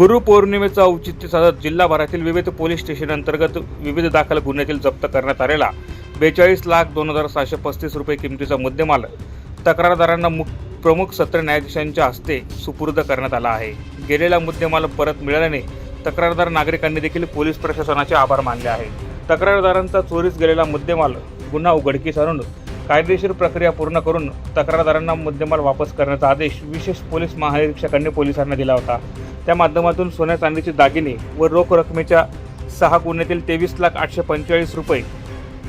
गुरुपौर्णिमेचा औचित्य साधत जिल्हाभरातील विविध पोलीस स्टेशन अंतर्गत विविध दाखल गुन्ह्यातील जप्त करण्यात आलेला बेचाळीस लाख दोन हजार सहाशे पस्तीस रुपये किमतीचा मुद्देमाल तक्रारदारांना मुख प्रमुख सत्र न्यायाधीशांच्या हस्ते सुपूर्द करण्यात आला आहे. गेलेला मुद्देमाल परत मिळाल्याने तक्रारदार नागरिकांनी देखील पोलीस प्रशासनाचे आभार मानले आहे. तक्रारदारांचा चोरीस गेलेला मुद्देमाल गुन्हा उघडकीस आणून कायदेशीर प्रक्रिया पूर्ण करून तक्रारदारांना मुद्देमाल वापस करण्याचा आदेश विशेष पोलीस महानिरीक्षकांनी पोलिसांना दिला होता. त्या माध्यमातून सोन्या चांदीचे दागिने व रोख रकमेच्या सहा गुन्ह्यातील तेवीस लाख आठशे पंचेचाळीस रुपये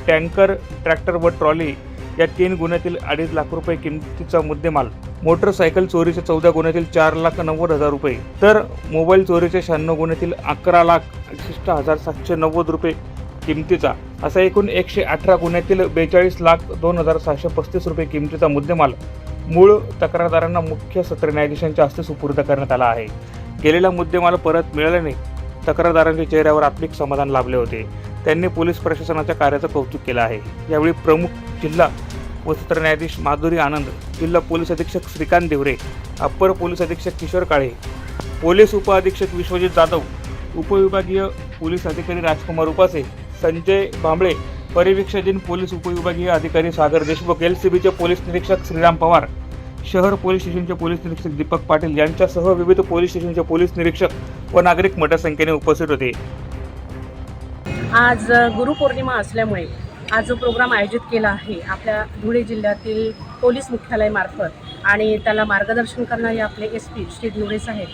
टँकर ट्रॅक्टर व ट्रॉली या तीन गुन्ह्यातील अडीच लाख रुपये किमतीचा मुद्देमाल मोटरसायकल चोरीच्या चौदा गुन्ह्यातील चार लाख नव्वद हजार रुपये तर मोबाईल चोरीच्या शहाण्णव गुन्ह्यातील अकरा लाख अडुसष्ट हजार सातशे नव्वद रुपये किमतीचा असा एकूण एकशे अठरा गुन्ह्यातील बेचाळीस लाख दोन हजार सहाशे पस्तीस रुपये किमतीचा मुद्देमाल मूळ तक्रारदारांना मुख्य सत्र न्यायाधीशांच्या हस्ते सुपूर्द करण्यात आला आहे. गेलेला मुद्देमाल परत मिळाल्याने तक्रारदारांच्या चेहऱ्यावर आत्मिक समाधान लाभले होते. त्यांनी पोलीस प्रशासनाच्या कार्याचं कौतुक केलं आहे. यावेळी प्रमुख जिल्हा व सत्र न्यायाधीश माधुरी आनंद जिल्हा पोलीस अधीक्षक श्रीकांत देवरे अप्पर पोलीस अधीक्षक किशोर काळे पोलीस उपअधीक्षक विश्वजित जाधव उपविभागीय पोलीस अधिकारी राजकुमार उपासे संजय भांबळे परिवीक्षाधीन पोलीस उपविभागीय अधिकारी सागर देशमुख एल सी बीचे पोलीस निरीक्षक श्रीराम पवार शहर पोलीस स्टेशनचे पोलीस निरीक्षक दीपक पाटील यांच्यासह विविध पोलीस स्टेशनचे पोलीस निरीक्षक व नागरिक मोठ्या संख्येने उपस्थित होते. आज गुरुपौर्णिमा असल्यामुळे आज जो प्रोग्राम आयोजित केला आहे आपल्या धुळे जिल्ह्यातील पोलीस मुख्यालयामार्फत आणि त्याला मार्गदर्शन करणारे आपले एस पी श्री धुळे साहेब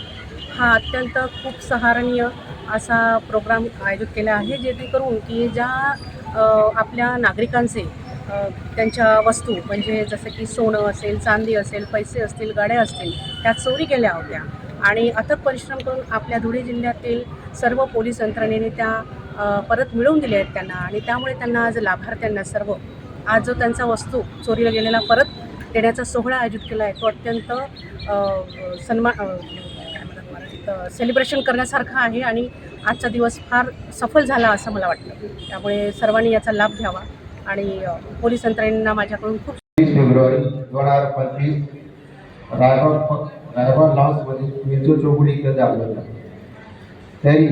हा अत्यंत खूप सहारणीय असा प्रोग्राम आयोजित केला आहे जेणेकरून की ज्या आपल्या नागरिकांचे त्यांच्या वस्तू म्हणजे जसं की सोनं असेल चांदी असेल पैसे असतील गाड्या असतील त्या चोरी गेल्या होत्या. आणि अथक परिश्रम करून आपल्या धुळे जिल्ह्यातील सर्व पोलीस यंत्रणेने त्या परत मिळवून दिल्या आहेत त्यांना. आणि त्यामुळे त्यांना आज लाभार्थ्यांना सर्व आज जो त्यांचा वस्तू चोरीला गेलेला परत देण्याचा सोहळा आयोजित केला आहे तो अत्यंत सन्मान सेलिब्रेशन करण्यासारखा आहे. आणि आजचा दिवस फार सफल झाला असं मला वाटतं. त्यामुळे सर्वांनी याचा लाभ घ्यावा. आणि पोलीस यंत्रणेंना माझ्याकडून खूप वीस फेब्रुवारी दोन हजार पंचवीस रायगड रायगड लॉन्समध्ये विंचू चौगुडी इथं झालं. होतं तरी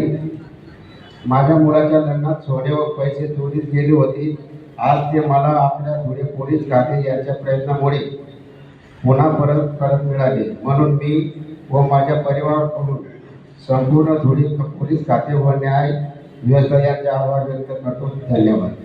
माझ्या मुलाच्या लग्नात सोने व पैसे चोरीस गेले होते. आज ते मला आपल्या धुळे पोलीस खाते यांच्या प्रयत्नामुळे पुन्हा परत परत मिळाले. म्हणून मी व माझ्या परिवाराकडून संपूर्ण धुळे पोलीस खाते व न्याय व्यवस्था यांचे आभार व्यक्त करतो. धन्यवाद.